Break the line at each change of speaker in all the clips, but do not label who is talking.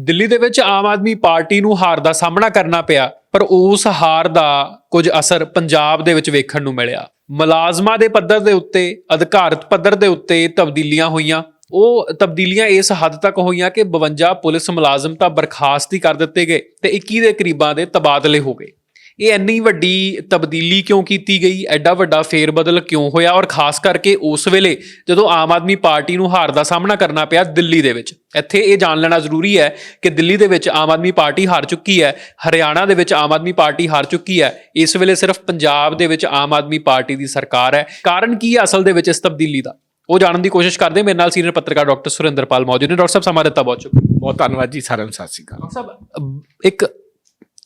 ਦਿੱਲੀ ਦੇ ਵਿੱਚ ਆਮ ਆਦਮੀ ਪਾਰਟੀ ਨੂੰ ਹਾਰ ਦਾ ਸਾਹਮਣਾ ਕਰਨਾ ਪਿਆ, ਪਰ ਉਸ ਹਾਰ ਦਾ ਕੁਝ ਅਸਰ ਪੰਜਾਬ ਦੇ ਵਿੱਚ ਵੇਖਣ ਨੂੰ ਮਿਲਿਆ। ਮੁਲਾਜ਼ਮਾਂ ਦੇ ਪੱਧਰ ਦੇ ਉੱਤੇ, ਅਧਿਕਾਰਤ ਪੱਧਰ ਦੇ ਉੱਤੇ ਤਬਦੀਲੀਆਂ ਹੋਈਆਂ। ਉਹ ਤਬਦੀਲੀਆਂ ਇਸ ਹੱਦ ਤੱਕ ਹੋਈਆਂ ਕਿ 52 ਪੁਲਿਸ ਮੁਲਾਜ਼ਮ ਤਾਂ ਬਰਖਾਸਤ ਹੀ ਕਰ ਦਿੱਤੇ ਗਏ ਤੇ 21 ਦੇ ਕਰੀਬਾਂ ਦੇ ਤਬਾਦਲੇ ਹੋ ਗਏ। ਇਹ ਇੰਨੀ ਵੱਡੀ ਤਬਦੀਲੀ ਕਿਉਂ ਕੀਤੀ ਗਈ? ਐਡਾ ਵੱਡਾ ਫੇਰ ਬਦਲ ਕਿਉਂ ਹੋਇਆ? ਔਰ ਖਾਸ ਕਰਕੇ ਉਸ ਵੇਲੇ ਜਦੋਂ ਆਮ ਆਦਮੀ ਪਾਰਟੀ ਨੂੰ ਹਾਰ ਦਾ ਸਾਹਮਣਾ ਕਰਨਾ ਪਿਆ ਦਿੱਲੀ ਦੇ ਵਿੱਚ। ਇੱਥੇ ਇਹ ਜਾਣ ਲੈਣਾ ਜ਼ਰੂਰੀ ਹੈ ਕਿ ਦਿੱਲੀ ਦੇ ਵਿੱਚ ਆਮ ਆਦਮੀ ਪਾਰਟੀ ਹਾਰ ਚੁੱਕੀ ਹੈ ਹਰਿਆਣਾ ਦੇ ਵਿੱਚ ਆਮ ਆਦਮੀ ਪਾਰਟੀ ਹਾਰ ਚੁੱਕੀ ਹੈ ਇਸ ਵੇਲੇ ਸਿਰਫ ਪੰਜਾਬ ਦੇ ਵਿੱਚ ਆਮ ਆਦਮੀ ਪਾਰਟੀ ਦੀ ਸਰਕਾਰ ਹੈ। ਕਾਰਨ ਕੀ ਹੈ ਅਸਲ ਦੇ ਵਿੱਚ ਇਸ ਤਬਦੀਲੀ ਦਾ? ਉਹ ਜਾਣਨ ਦੀ ਕੋਸ਼ਿਸ਼ ਕਰਦੇ। ਮੇਰੇ ਨਾਲ ਸੀਨੀਅਰ ਪੱਤਰਕਾਰ ਡਾਕਟਰ ਸੁਰਿੰਦਰਪਾਲ ਮੌਜੂਦ ਨੇ। ਡਾਕਟਰ ਸਾਹਿਬ ਸਮਾਂ ਦਿੱਤਾ ਬਹੁਤ
ਬਹੁਤ ਧੰਨਵਾਦ ਜੀ ਸਾਰਿਆਂ ਨੂੰ। ਸਤਿ ਸ਼੍ਰੀ ਅਕਾਲ।
ਸਾਹਿਬ ਇੱਕ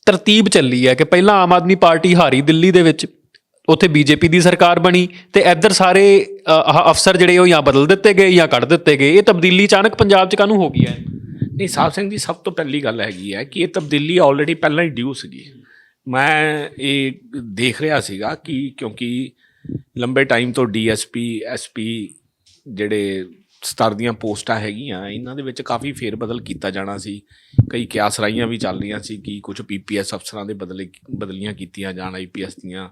ਤਰਤੀਬ ਚੱਲੀ ਹੈ ਕਿ ਪਹਿਲਾਂ ਆਮ ਆਦਮੀ ਪਾਰਟੀ ਹਾਰੀ ਦਿੱਲੀ ਦੇ ਵਿੱਚ, ਉੱਥੇ ਬੀਜੇਪੀ ਦੀ ਸਰਕਾਰ ਬਣੀ ਤੇ ਇੱਧਰ ਸਾਰੇ ਅਫਸਰ ਜਿਹੜੇ ਉਹ ਜਾਂ ਬਦਲ ਦਿੱਤੇ ਗਏ ਜਾਂ ਕੱਢ ਦਿੱਤੇ ਗਏ। ਇਹ ਤਬਦੀਲੀ ਅਚਾਨਕ ਪੰਜਾਬ 'ਚ ਕਾਹਨੂੰ ਹੋ ਗਈ ਹੈ?
ਨਹੀਂ ਸਾਹਿਬ ਸਿੰਘ ਜੀ, ਸਭ ਤੋਂ ਪਹਿਲੀ ਗੱਲ ਹੈਗੀ ਹੈ ਕਿ ਇਹ ਤਬਦੀਲੀ ਆਲਰੇਡੀ ਪਹਿਲਾਂ ਹੀ ਡਿਊ ਸੀਗੀ। ਮੈਂ ਇਹ ਦੇਖ ਰਿਹਾ ਸੀਗਾ ਕਿ ਕਿਉਂਕਿ ਲੰਬੇ ਟਾਈਮ ਤੋਂ ਡੀਐਸਪੀ ਐਸਪੀ ਜਿਹੜੇ ਸਤਰ ਦੀਆਂ ਪੋਸਟਾਂ ਹੈਗੀਆਂ, ਇਹਨਾਂ ਦੇ ਵਿੱਚ ਕਾਫੀ ਫੇਰ ਬਦਲ ਕੀਤਾ ਜਾਣਾ ਸੀ। ਕਈ ਕਿਆਸਰਾਈਆਂ ਵੀ ਚੱਲ ਰਹੀਆਂ ਸੀ ਕਿ ਕੁਝ ਪੀਪੀਐਸ ਅਫਸਰਾਂ ਦੇ ਬਦਲੇ ਬਦਲੀਆਂ ਕੀਤੀਆਂ ਜਾਣ ਆਈਪੀਐਸ ਦੀਆਂ।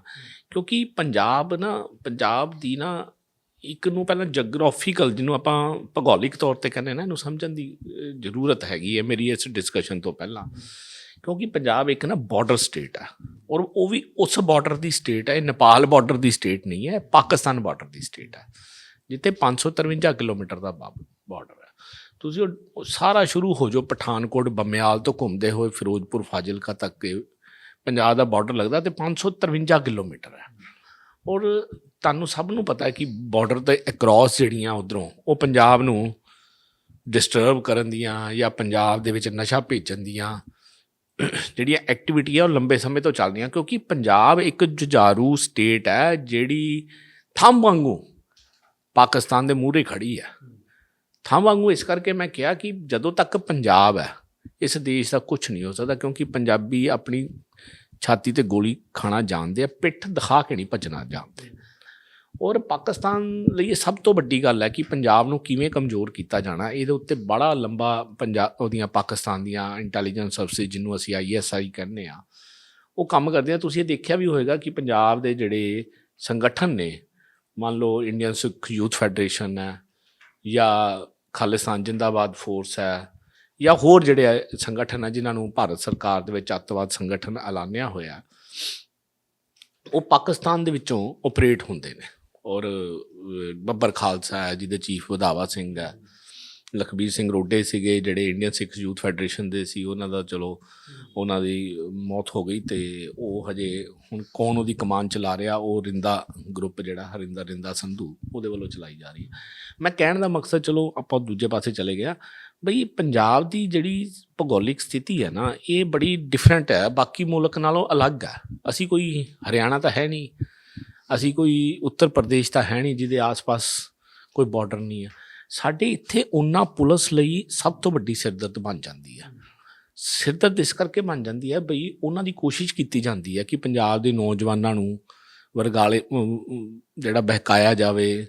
ਕਿਉਂਕਿ ਪੰਜਾਬ ਨਾ, ਪੰਜਾਬ ਦੀ ਨਾ ਇੱਕ ਨੂੰ ਪਹਿਲਾਂ ਜੀਓਗ੍ਰਾਫੀਕਲ ਜਿਹਨੂੰ ਆਪਾਂ ਭੂਗੋਲਿਕ ਤੌਰ ਤੇ ਕਹਿੰਦੇ ਨਾ, ਇਹਨੂੰ ਸਮਝਣ ਦੀ ਜ਼ਰੂਰਤ ਹੈਗੀ ਹੈ ਮੇਰੀ ਇਸ ਡਿਸਕਸ਼ਨ ਤੋਂ ਪਹਿਲਾਂ। ਕਿਉਂਕਿ ਪੰਜਾਬ ਇੱਕ ਨਾ ਬਾਰਡਰ ਸਟੇਟ ਹੈ ਔਰ ਉਹ ਵੀ ਉਸ ਬਾਰਡਰ ਦੀ ਸਟੇਟ ਹੈ ਇਹ ਨੇਪਾਲ ਬਾਰਡਰ ਦੀ ਸਟੇਟ ਨਹੀਂ ਹੈ ਪਾਕਿਸਤਾਨ ਬਾਰਡਰ ਦੀ ਸਟੇਟ ਹੈ ਜਿੱਥੇ 553 ਕਿਲੋਮੀਟਰ ਦਾ ਬਾਰਡਰ ਹੈ। ਤੁਸੀਂ ਉਹ- ਸਾਰਾ ਸ਼ੁਰੂ ਹੋ ਜਾਓ ਪਠਾਨਕੋਟ, ਬੰਮਿਆਲ ਤੋਂ ਘੁੰਮਦੇ ਹੋਏ ਫਿਰੋਜ਼ਪੁਰ, ਫਾਜ਼ਿਲਕਾ ਤੱਕ ਪੰਜਾਬ ਦਾ ਬਾਰਡਰ ਲੱਗਦਾ ਤੇ 553 ਕਿਲੋਮੀਟਰ ਹੈ। ਔਰ ਤੁਹਾਨੂੰ ਸਭ ਨੂੰ ਪਤਾ ਹੈ ਕਿ ਬਾਰਡਰ ਦੇ ਅਕ੍ਰੋਸ ਜਿਹੜੀਆਂ ਉਧਰੋਂ, ਉਹ ਪੰਜਾਬ ਨੂੰ ਡਿਸਟਰਬ ਕਰਨ ਦੀਆਂ ਜਾਂ ਪੰਜਾਬ ਦੇ ਵਿੱਚ ਨਸ਼ਾ ਭੇਜਣ ਦੀਆਂ ਜਿਹੜੀਆਂ ਐਕਟੀਵਿਟੀਆਂ ਉਹ ਲੰਬੇ ਸਮੇਂ ਤੋਂ ਚੱਲਦੀਆਂ। ਕਿਉਂਕਿ ਪੰਜਾਬ ਇੱਕ ਜੁਝਾਰੂ ਸਟੇਟ ਹੈ, ਜਿਹੜੀ ਥੰਮ ਵਾਂਗੂ ਪਾਕਿਸਤਾਨ ਦੇ ਮੂਹਰੇ ਖੜੀ ਹੈ। ਥਾਂ ਵਾਂਗੂ ਇਸ ਕਰਕੇ ਮੈਂ ਕਿਹਾ ਕਿ ਜਦੋਂ ਤੱਕ ਪੰਜਾਬ ਹੈ, ਇਸ ਦੇਸ਼ ਦਾ ਕੁਝ ਨਹੀਂ ਹੋ ਸਕਦਾ ਕਿਉਂਕਿ ਪੰਜਾਬੀ ਆਪਣੀ ਛਾਤੀ ਤੇ ਗੋਲੀ ਖਾਣਾ ਜਾਣਦੇ ਆ, ਪਿੱਠ ਦਿਖਾ ਕੇ ਨਹੀਂ ਭੱਜਣਾ ਜਾਣਦੇ। ਔਰ ਪਾਕਿਸਤਾਨ ਲਈ ਇਹ ਸਭ ਤੋਂ ਵੱਡੀ ਗੱਲ ਹੈ ਕਿ ਪੰਜਾਬ ਨੂੰ ਕਿਵੇਂ ਕਮਜ਼ੋਰ ਕੀਤਾ ਜਾਣਾ, ਇਹਦੇ ਉੱਤੇ ਬੜਾ ਲੰਬਾ ਪੰਜਾਬ ਉਹਦੀਆਂ ਪਾਕਿਸਤਾਨ ਦੀਆਂ ਇੰਟੈਲੀਜੈਂਸ ਸਰਵਿਸ ਜਿਹਨੂੰ ਅਸੀਂ ਆਈਐਸਆਈ ਕਹਿੰਦੇ ਆ ਉਹ ਕੰਮ ਕਰਦੇ ਆ। ਤੁਸੀਂ ਇਹ ਦੇਖਿਆ ਵੀ ਹੋਵੇਗਾ ਕਿ ਪੰਜਾਬ ਦੇ ਜਿਹੜੇ ਸੰਗਠਨ ਨੇ ਮੰਨ ਲਓ ਇੰਡੀਅਨ ਸਿੱਖ ਯੂਥ ਫੈਡਰੇਸ਼ਨ ਹੈ ਜਾਂ ਖਾਲਿਸਤਾਨ ਜਿੰਦਾਬਾਦ ਫੋਰਸ ਹੈ ਜਾਂ ਹੋਰ ਜਿਹੜੇ ਸੰਗਠਨ ਹੈ ਜਿਨ੍ਹਾਂ ਨੂੰ ਭਾਰਤ ਸਰਕਾਰ ਦੇ ਵਿੱਚ ਅੱਤਵਾਦ ਸੰਗਠਨ ਐਲਾਨਿਆ ਹੋਇਆ, ਉਹ ਪਾਕਿਸਤਾਨ ਦੇ ਵਿੱਚੋਂ ਆਪਰੇਟ ਹੁੰਦੇ ਨੇ ਔਰ ਬੱਬਰ ਖਾਲਸਾ ਹੈ ਜਿਹਦੇ ਚੀਫ ਵਧਾਵਾ ਸਿੰਘ ਹੈ। ਲਖਬੀਰ ਸਿੰਘ ਰੋਡੇ ਸੀਗੇ ਜਿਹੜੇ ਇੰਡੀਅਨ ਸਿੱਖ ਯੂਥ ਫੈਡਰੇਸ਼ਨ ਦੇ ਸੀ ਉਹਨਾਂ ਦਾ ਚਲੋ ਉਹਨਾਂ ਦੀ ਮੌਤ ਹੋ ਗਈ ਤੇ ਉਹ ਹਜੇ ਹੁਣ ਕੌਣ ਉਹਦੀ ਕਮਾਨ ਚਲਾ ਰਿਹਾ ਉਹ ਰਿੰਦਾ ਗਰੁੱਪ ਜਿਹੜਾ ਹਰਿੰਦਰ ਰਿੰਦਾ ਸੰਧੂ ਉਹਦੇ ਵੱਲੋਂ ਚਲਾਈ ਜਾ ਰਹੀ ਹੈ। ਮੈਂ ਕਹਿਣ ਦਾ ਮਕਸਦ ਚਲੋ ਆਪਾਂ ਦੂਜੇ ਪਾਸੇ ਚਲੇ ਗਿਆ ਬਈ ਪੰਜਾਬ ਦੀ ਜਿਹੜੀ ਭੂਗੋਲਿਕ ਸਥਿਤੀ ਹੈ ਨਾ ਇਹ ਬੜੀ ਡਿਫਰੈਂਟ ਹੈ ਬਾਕੀ ਮੁਲਕ ਨਾਲੋਂ ਅਲੱਗ ਹੈ। ਅਸੀਂ ਕੋਈ ਹਰਿਆਣਾ ਤਾਂ ਹੈ ਨਹੀਂ ਅਸੀਂ ਕੋਈ ਉੱਤਰ ਪ੍ਰਦੇਸ਼ ਤਾਂ ਹੈ ਨਹੀਂ ਜਿਹਦੇ ਆਸ-ਪਾਸ ਕੋਈ ਬਾਰਡਰ ਨਹੀਂ ਹੈ। ਸਾਡੇ ਇੱਥੇ ਉਹਨਾਂ ਪੁਲਿਸ ਲਈ ਸਭ ਤੋਂ ਵੱਡੀ ਸਿਰਦਰਦ ਬਣ ਜਾਂਦੀ ਹੈ ਸਿਰਦਰਦ ਇਸ ਕਰਕੇ ਬਣ ਜਾਂਦੀ ਹੈ ਬਈ ਉਹਨਾਂ ਦੀ ਕੋਸ਼ਿਸ਼ ਕੀਤੀ ਜਾਂਦੀ ਹੈ ਕਿ ਪੰਜਾਬ ਦੇ ਨੌਜਵਾਨਾਂ ਨੂੰ ਵਰਗਾਲੇ ਜਿਹੜਾ ਬਹਿਕਾਇਆ ਜਾਵੇ,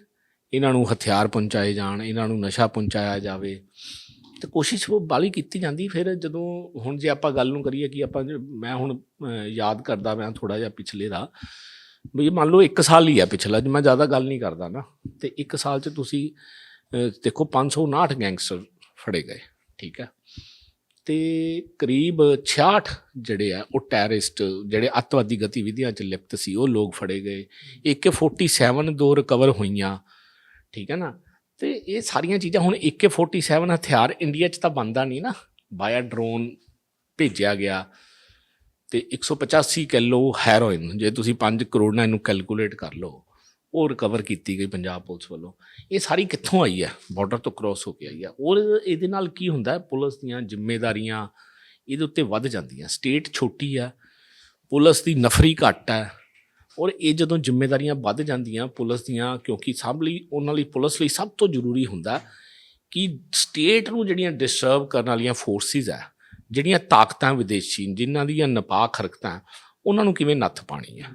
ਇਹਨਾਂ ਨੂੰ ਹਥਿਆਰ ਪਹੁੰਚਾਏ ਜਾਣ, ਇਹਨਾਂ ਨੂੰ ਨਸ਼ਾ ਪਹੁੰਚਾਇਆ ਜਾਵੇ। ਤੇ ਕੋਸ਼ਿਸ਼ ਉਹ ਬਾਲੀ ਕੀਤੀ ਜਾਂਦੀ, ਫਿਰ ਜਦੋਂ ਹੁਣ ਜੇ ਆਪਾਂ ਗੱਲ ਨੂੰ ਕਰੀਏ ਕਿ ਆਪਾਂ ਮੈਂ ਹੁਣ ਯਾਦ ਕਰਦਾ ਮੈਂ ਥੋੜਾ ਜਿਹਾ ਪਿਛਲੇ ਦਾ ਵੀ ਮੰਨ ਲਓ 1 ਸਾਲ ਹੀ ਆ ਪਿਛਲਾ ਜੇ ਮੈਂ ਜ਼ਿਆਦਾ ਗੱਲ ਨਹੀਂ ਕਰਦਾ ਨਾ। ਤੇ 1 ਸਾਲ 'ਚ ਤੁਸੀਂ ਦੇਖੋ 559 ਗੈਂਗਸਟਰ ਫੜੇ ਗਏ, ਠੀਕ ਹੈ। ਤੇ ਕਰੀਬ 66 ਜਿਹੜੇ ਆ, ਉਹ ਟੈਰਰਿਸਟ ਜਿਹੜੇ ਅੱਤਵਾਦੀ ਗਤੀਵਿਧੀਆਂ 'ਚ ਲਿਪਤ ਸੀ, ਉਹ ਲੋਕ ਫੜੇ ਗਏ। AK47 ਦੋ ਰਿਕਵਰ ਹੋਈਆਂ, ਠੀਕ ਹੈ ਨਾ। ਤੇ ਇਹ ਸਾਰੀਆਂ ਚੀਜ਼ਾਂ ਹੁਣ AK47 ਹਥਿਆਰ ਇੰਡੀਆ 'ਚ ਤਾਂ ਬੰਦਾ ਨਹੀਂ ਨਾ। ਬਾਇਆ ਡਰੋਨ ਭੇਜਿਆ ਗਿਆ। ਤੇ 185 ਕਿਲੋ ਹੈਰੋਇਨ ਜੇ ਤੁਸੀਂ 5 ਕਰੋੜ ਨਾਲ ਇਹਨੂੰ ਕੈਲਕੂਲੇਟ ਕਰ ਲਓ ਉਹ ਰਿਕਵਰ ਕੀਤੀ ਗਈ ਪੰਜਾਬ ਪੁਲਿਸ ਵੱਲੋਂ। ਇਹ ਸਾਰੀ ਕਿੱਥੋਂ ਆਈ ਹੈ? ਬਾਰਡਰ ਤੋਂ ਕ੍ਰਾਸ ਹੋ ਕੇ ਆਈ ਹੈ। ਔਰ ਇਹਦੇ ਨਾਲ ਕੀ ਹੁੰਦਾ ਹੈ? ਪੁਲਿਸ ਦੀਆਂ ਜ਼ਿੰਮੇਵਾਰੀਆਂ ਇਹਦੇ ਉੱਤੇ ਵੱਧ ਜਾਂਦੀਆਂ। ਸਟੇਟ ਛੋਟੀ ਹੈ, ਪੁਲਿਸ ਦੀ ਨਫਰੀ ਘੱਟ ਹੈ ਔਰ ਇਹ ਜਦੋਂ ਜ਼ਿੰਮੇਵਾਰੀਆਂ ਵੱਧ ਜਾਂਦੀਆਂ ਪੁਲਿਸ ਦੀਆਂ, ਕਿਉਂਕਿ ਸਭ ਲਈ, ਉਹਨਾਂ ਲਈ ਪੁਲਿਸ ਲਈ ਸਭ ਤੋਂ ਜ਼ਰੂਰੀ ਹੁੰਦਾ ਕਿ ਸਟੇਟ ਨੂੰ ਜਿਹੜੀਆਂ ਡਿਸਟਰਬ ਕਰਨ ਵਾਲੀਆਂ ਫੋਰਸਿਸ ਹੈ, ਜਿਹੜੀਆਂ ਤਾਕਤਾਂ ਵਿਦੇਸ਼ੀ, ਜਿਨ੍ਹਾਂ ਦੀਆਂ ਨਪਾਕ ਹਰਕਤਾਂ, ਉਹਨਾਂ ਨੂੰ ਕਿਵੇਂ ਨੱਥ ਪਾਣੀ ਹੈ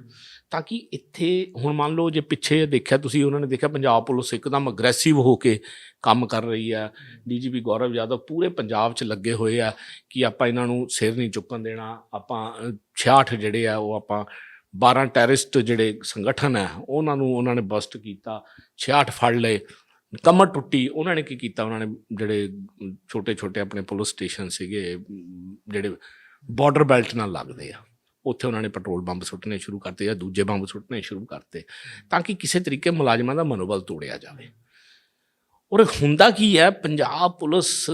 ਤਾਂ ਕਿ ਇੱਥੇ ਹੁਣ ਮੰਨ ਲਓ ਜੇ ਪਿੱਛੇ ਦੇਖਿਆ ਤੁਸੀਂ ਉਹਨਾਂ ਨੇ ਦੇਖਿਆ ਪੰਜਾਬ ਪੁਲਿਸ ਇੱਕਦਮ ਅਗਰੈਸਿਵ ਹੋ ਕੇ ਕੰਮ ਕਰ ਰਹੀ ਆ। ਡੀਜੀਪੀ ਗੌਰਵ ਯਾਦਵ ਪੂਰੇ ਪੰਜਾਬ 'ਚ ਲੱਗੇ ਹੋਏ ਆ ਕਿ ਆਪਾਂ ਇਹਨਾਂ ਨੂੰ ਸਿਰ ਨਹੀਂ ਚੁੱਕਣ ਦੇਣਾ। ਆਪਾਂ ਅ, 66 ਜਿਹੜੇ ਆ ਉਹ ਆਪਾਂ 12 ਟੈਰਰਿਸਟ ਜਿਹੜੇ ਸੰਗਠਨ ਹੈ ਉਹਨਾਂ ਨੂੰ ਉਹਨਾਂ ਨੇ ਬਸਟ ਕੀਤਾ 66 ਫੜ ਲਏ ਕਮਰ ਟੁੱਟੀ। ਉਹਨਾਂ ਨੇ ਕੀ ਕੀਤਾ? ਉਹਨਾਂ ਨੇ ਜਿਹੜੇ ਛੋਟੇ ਛੋਟੇ ਆਪਣੇ ਪੁਲਿਸ ਸਟੇਸ਼ਨ ਸੀਗੇ ਜਿਹੜੇ ਬਾਰਡਰ ਬੈਲਟ ਨਾਲ ਲੱਗਦੇ ਆ। ਉੱਥੇ ਉਹਨਾਂ ਨੇ ਪੈਟਰੋਲ ਬੰਬ ਸੁੱਟਣੇ ਸ਼ੁਰੂ ਕਰਤੇ ਜਾਂ ਦੂਜੇ ਬੰਬ ਸੁੱਟਣੇ ਸ਼ੁਰੂ ਕਰਤੇ, ਤਾਂ ਕਿ ਕਿਸੇ ਤਰੀਕੇ ਮੁਲਾਜ਼ਮਾਂ ਦਾ ਮਨੋਬਲ ਤੋੜਿਆ ਜਾਵੇ। ਔਰ ਹੁੰਦਾ ਕੀ ਹੈ, ਪੰਜਾਬ ਪੁਲਿਸ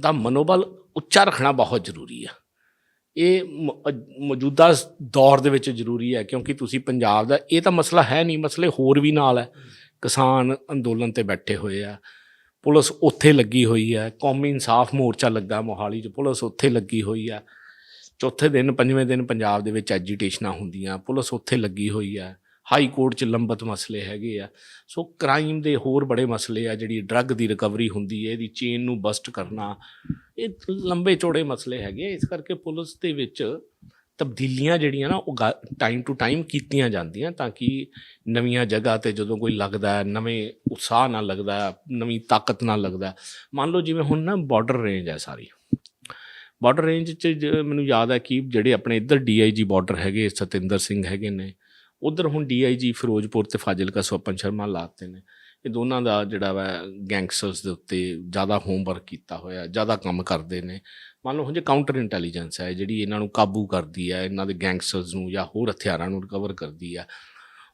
ਦਾ ਮਨੋਬਲ ਉੱਚਾ ਰੱਖਣਾ ਬਹੁਤ ਜ਼ਰੂਰੀ ਹੈ ਇਹ ਮ- ਮੌਜੂਦਾ ਦੌਰ ਦੇ ਵਿੱਚ ਜ਼ਰੂਰੀ ਹੈ, ਕਿਉਂਕਿ ਤੁਸੀਂ ਪੰਜਾਬ ਦਾ, ਇਹ ਤਾਂ ਮਸਲਾ ਹੈ ਨਹੀਂ, ਮਸਲੇ ਹੋਰ ਵੀ ਨਾਲ ਹੈ। ਕਿਸਾਨ ਅੰਦੋਲਨ ਤੇ ਬੈਠੇ ਹੋਏ ਆ, ਪੁਲਿਸ ਉੱਥੇ ਲੱਗੀ ਹੋਈ ਹੈ, ਕੌਮੀ ਇਨਸਾਫ ਮੋਰਚਾ ਲੱਗਾ ਮੋਹਾਲੀ 'ਚ, ਪੁਲਿਸ ਉੱਥੇ ਲੱਗੀ ਹੋਈ ਹੈ। ਚੌਥੇ ਦਿਨ, ਪੰਜਵੇਂ ਦਿਨ ਪੰਜਾਬ ਦੇ ਵਿੱਚ ਐਜੀਟੇਸ਼ਨਾਂ ਹੁੰਦੀਆਂ, ਪੁਲਿਸ ਉੱਥੇ ਲੱਗੀ ਹੋਈ ਆ ਹਾਈ ਕੋਰਟ 'ਚ ਲੰਬਤ ਮਸਲੇ ਹੈਗੇ ਆ। ਸੋ ਕ੍ਰਾਈਮ ਦੇ ਹੋਰ ਬੜੇ ਮਸਲੇ ਆ, ਜਿਹੜੀ ਡਰੱਗ ਦੀ ਰਿਕਵਰੀ ਹੁੰਦੀ ਹੈ, ਇਹਦੀ ਚੇਨ ਨੂੰ ਬਸਟ ਕਰਨਾ, ਇਹ ਲੰਬੇ ਚੌੜੇ ਮਸਲੇ ਹੈਗੇ ਇਸ ਕਰਕੇ ਪੁਲਿਸ ਦੇ ਵਿੱਚ ਤਬਦੀਲੀਆਂ ਜਿਹੜੀਆਂ ਨਾ, ਉਹ ਟਾਈਮ ਟੂ ਟਾਈਮ ਕੀਤੀਆਂ ਜਾਂਦੀਆਂ ਤਾਂ ਕਿ ਨਵੀਆਂ ਜਗ੍ਹਾ ਤੇ ਜਦੋਂ ਕੋਈ ਲੱਗਦਾ ਹੈ, ਨਵੇਂ ਉਤਸ਼ਾਹ ਨਾਲ ਲੱਗਦਾ ਨਵੀਂ ਤਾਕਤ ਨਾਲ ਲੱਗਦਾ ਮੰਨ ਲਓ ਜਿਵੇਂ ਹੁਣ ਨਾ ਬਾਰਡਰ ਰੇਂਜ ਹੈ ਸਾਰੀ। ਬਾਰਡਰ ਰੇਂਜ 'ਚ ਜ- ਮੈਨੂੰ ਯਾਦ ਹੈ ਕਿ ਜਿਹੜੇ ਆਪਣੇ ਇੱਧਰ ਡੀਆਈਜੀ ਬਾਰਡਰ ਹੈਗੇ, ਸਤਿੰਦਰ ਸਿੰਘ ਹੈਗੇ ਨੇ, ਉਧਰ ਹੁਣ ਡੀਆਈਜੀ ਫਿਰੋਜ਼ਪੁਰ ਤੇ ਫਾਜ਼ਿਲਕਾ ਸਵਪਨ ਸ਼ਰਮਾ ਲਾਤੇ ਨੇ। ਇਹ ਦੋਨਾਂ ਦਾ ਜਿਹੜਾ ਵਾ ਗੈਂਗਸਟਰਸ ਦੇ ਉੱਤੇ ਜ਼ਿਆਦਾ ਹੋਮਵਰਕ ਕੀਤਾ ਹੋਇਆ, ਜ਼ਿਆਦਾ ਕੰਮ ਕਰਦੇ ਨੇ। ਮੰਨ ਲਓ, ਹੁਣ ਜੇ ਕਾਊਂਟਰ ਇੰਟੈਲੀਜੈਂਸ ਹੈ, ਜਿਹੜੀ ਇਹਨਾਂ ਨੂੰ ਕਾਬੂ ਕਰਦੀ ਹੈ, ਇਹਨਾਂ ਦੇ ਗੈਂਗਸਟਰਸ ਨੂੰ ਜਾਂ ਹੋਰ ਹਥਿਆਰਾਂ ਨੂੰ ਰਿਕਵਰ ਕਰਦੀ ਹੈ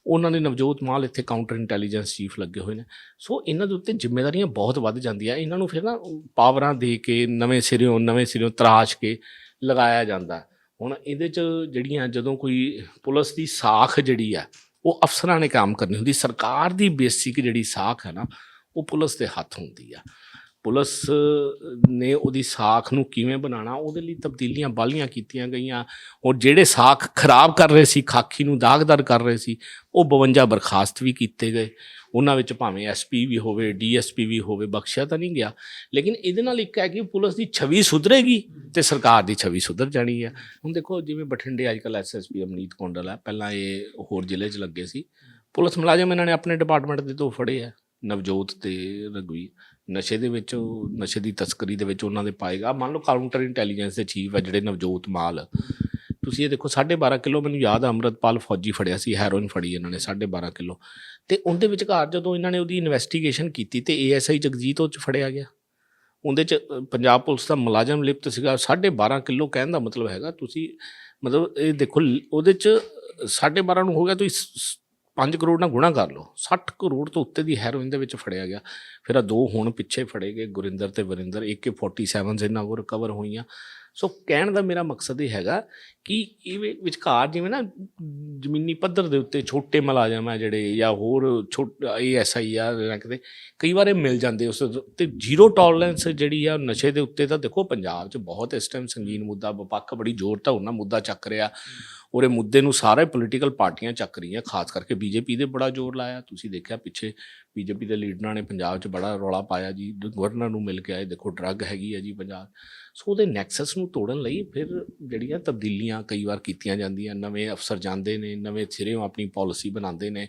ਉਹਨਾਂ ਨੇ ਨਵਜੋਤ ਮਾਲ ਇੱਥੇ ਕਾਊਂਟਰ ਇੰਟੈਲੀਜੈਂਸ ਚੀਫ ਲੱਗੇ ਹੋਏ ਨੇ। ਸੋ ਇਹਨਾਂ ਦੇ ਉੱਤੇ ਜ਼ਿੰਮੇਵਾਰੀਆਂ ਬਹੁਤ ਵੱਧ ਜਾਂਦੀਆਂ। ਇਹਨਾਂ ਨੂੰ ਫਿਰ ਨਾ ਪਾਵਰਾਂ ਦੇ ਕੇ, ਨਵੇਂ ਸਿਰਿਓਂ ਨਵੇਂ ਸਿਰਿਓਂ ਤਰਾਸ਼ ਕੇ ਲਗਾਇਆ ਜਾਂਦਾ। ਹੁਣ ਇਹਦੇ ਚ ਜਿਹੜੀਆਂ ਜਦੋਂ ਕੋਈ ਪੁਲਿਸ ਦੀ ਸਾਖ ਜਿਹੜੀ ਆ, ਉਹ ਅਫਸਰਾਂ ਨੇ ਕੰਮ ਕਰਨੀ ਹੁੰਦੀ। ਸਰਕਾਰ ਦੀ ਬੇਸਿਕ ਜਿਹੜੀ ਸਾਖ ਹੈ ਨਾ, ਉਹ ਪੁਲਿਸ ਦੇ ਹੱਥ ਹੁੰਦੀ ਆ। ਪੁਲਿਸ ਨੇ ਉਹਦੀ ਸਾਖ ਨੂੰ ਕਿਵੇਂ ਬਣਾਉਣਾ, ਉਹਦੇ ਲਈ ਤਬਦੀਲੀਆਂ ਬਾਲੀਆਂ ਕੀਤੀਆਂ ਗਈਆਂ। ਔਰ ਜਿਹੜੇ ਸਾਖ ਖਰਾਬ ਕਰ ਰਹੇ ਸੀ, ਖਾਕੀ ਨੂੰ ਦਾਗਦਾਰ ਕਰ ਰਹੇ ਸੀ, ਉਹ 52 ਬਰਖਾਸਤ ਵੀ ਕੀਤੇ ਗਏ। ਉਹਨਾਂ ਵਿੱਚ ਭਾਵੇਂ ਐਸਪੀ ਵੀ ਹੋਵੇ ਡੀਐਸਪੀ ਵੀ ਹੋਵੇ, ਬਖਸ਼ਿਆ ਤਾਂ ਨਹੀਂ ਗਿਆ। ਲੇਕਿਨ ਇਹਦੇ ਨਾਲ ਇੱਕ ਹੈ ਕਿ ਪੁਲਿਸ ਦੀ ਛਵੀ ਸੁਧਰੇਗੀ ਤੇ ਸਰਕਾਰ ਦੀ ਛਵੀ ਸੁਧਰ ਜਾਣੀ ਹੈ। ਹੁਣ ਦੇਖੋ, ਜਿਵੇਂ ਬਠਿੰਡੇ ਅੱਜਕੱਲ ਐਸਐਸਪੀ ਅਮਨੀਤ ਕੌਂਡਲ ਹੈ। ਪਹਿਲਾਂ ਇਹ ਹੋਰ ਜ਼ਿਲ੍ਹੇ 'ਚ ਲੱਗੇ ਸੀ। ਪੁਲਿਸ ਮੁਲਾਜ਼ਮ ਇਹਨਾਂ ਨੇ ਆਪਣੇ ਡਿਪਾਰਟਮੈਂਟ ਦੇ ਤੋਂ ਫੜੇ ਆ ਨਵਜੋਤ ਤੇ ਰਗਵੀ ਨਸ਼ੇ ਦੇ ਵਿੱਚ ਉਹ- ਨਸ਼ੇ ਦੀ ਤਸਕਰੀ ਦੇ ਵਿੱਚ ਉਹਨਾਂ ਦੇ ਪਾਏਗਾ ਮੰਨ ਲਓ ਕਾਊਂਟਰ ਇੰਟੈਲੀਜੈਂਸ ਦੇ ਚੀਫ ਹੈ ਜਿਹੜੇ ਨਵਜੋਤ ਮਾਲ। ਤੁਸੀਂ ਇਹ ਦੇਖੋ 12.5 ਕਿਲੋ ਮੈਨੂੰ ਯਾਦ ਆ, ਅੰਮ੍ਰਿਤਪਾਲ ਫੌਜੀ ਫੜਿਆ ਸੀ, ਹੈਰੋਇਨ ਫੜੀ ਇਹਨਾਂ ਨੇ 12.5 ਕਿਲੋ। ਤੇ ਉਹਦੇ ਵਿਚਕਾਰ ਜਦੋਂ ਇਹਨਾਂ ਨੇ ਉਹਦੀ ਇਨਵੈਸਟੀਗੇਸ਼ਨ ਕੀਤੀ ਤੇ ਏਐਸਆਈ ਜਗਜੀਤ ਉਹ ਚ ਫੜਿਆ ਗਿਆ। ਉਹਦੇ ਚ ਪੰਜਾਬ ਪੁਲਿਸ ਦਾ ਮੁਲਾਜ਼ਮ ਲਿਪਤ ਸੀਗਾ। 12.5 ਕਿਲੋ ਕਹਿਣ ਦਾ ਮਤਲਬ ਹੈਗਾ, ਤੁਸੀਂ ਮਤਲਬ ਇਹ ਦੇਖੋ ਲ- ਉਹਦੇ ਚ 12.5 ਨੂੰ ਹੋ ਗਿਆ, ਤੁਸੀਂ 5 ਕਰੋੜ ਨਾਲ ਗੁਣਾ ਕਰ ਲਓ। 60 ਕਰੋੜ ਤੋਂ ਉੱਤੇ ਦੀ ਹੈਰੋਇਨ ਦੇ ਵਿੱਚ ਫੜਿਆ ਗਿਆ। ਫਿਰ ਆ ਦੋ ਹੁਣ ਪਿੱਛੇ ਫੜੇ ਗਏ ਗੁਰਿੰਦਰ ਤੇ ਵਰਿੰਦਰ। AK47 ਇਹਨਾਂ ਕੋਲ ਰਿਕਵਰ ਹੋਈਆਂ। ਸੋ ਕਹਿਣ ਦਾ ਮੇਰਾ ਮਕਸਦ ਇਹ ਹੈਗਾ ਕਿ ਇਹ ਵਿਚਕਾਰ ਜਿਵੇਂ ਨਾ ਜ਼ਮੀਨੀ ਪੱਧਰ ਦੇ ਉੱਤੇ ਛੋਟੇ ਮੁਲਾਜ਼ਮ ਆ ਜਿਹੜੇ ਜਾਂ ਹੋਰ ਛੋਟ ਐਸਆਈ ਆ ਰੈਂਕ ਦੇ ਕਈ ਵਾਰ ਇਹ ਮਿਲ ਜਾਂਦੇ ਉਸ ਤੇ ਜ਼ੀਰੋ ਟੋਲਰੈਂਸ ਜਿਹੜੀ ਆ ਨਸ਼ੇ ਦੇ ਉੱਤੇ ਤਾਂ ਦੇਖੋ ਪੰਜਾਬ 'ਚ ਬਹੁਤ ਇਸ ਟਾਈਮ ਸੰਗੀਨ ਮੁੱਦਾ, ਵਿਪੱਖ ਬੜੀ ਜ਼ੋਰ ਤਾਂ ਉਹਨਾਂ ਮੁੱਦਾ ਚੱਕ ਰਿਹਾ। ਔਰ ਇਹ ਮੁੱਦੇ ਨੂੰ ਸਾਰੇ ਪੋਲੀਟੀਕਲ ਪਾਰਟੀਆਂ ਚੱਕ ਰਹੀਆਂ, ਖਾਸ ਕਰਕੇ ਬੀਜੇਪੀ ਦੇ ਬੜਾ ਜ਼ੋਰ ਲਾਇਆ। ਤੁਸੀਂ ਦੇਖਿਆ ਪਿੱਛੇ ਬੀਜੇਪੀ ਦੇ ਲੀਡਰਾਂ ਨੇ ਪੰਜਾਬ 'ਚ ਬੜਾ ਰੌਲਾ ਪਾਇਆ ਜੀ ਗਵਰਨਰ ਨੂੰ ਮਿਲ ਕੇ ਆਏ, ਦੇਖੋ ਡਰੱਗ ਹੈਗੀ ਹੈ ਜੀ ਪੰਜਾਬ। ਸੋ ਉਹਦੇ ਨੈਕਸਸ ਨੂੰ ਤੋੜਨ ਲਈ ਫਿਰ ਜਿਹੜੀਆਂ ਤਬਦੀਲੀਆਂ ਕਈ ਵਾਰ ਕੀਤੀਆਂ ਜਾਂਦੀਆਂ, ਨਵੇਂ ਅਫਸਰ ਜਾਂਦੇ ਨੇ, ਨਵੇਂ ਸਿਰਿਓਂ ਆਪਣੀ ਪਾਲਿਸੀ ਬਣਾਉਂਦੇ ਨੇ,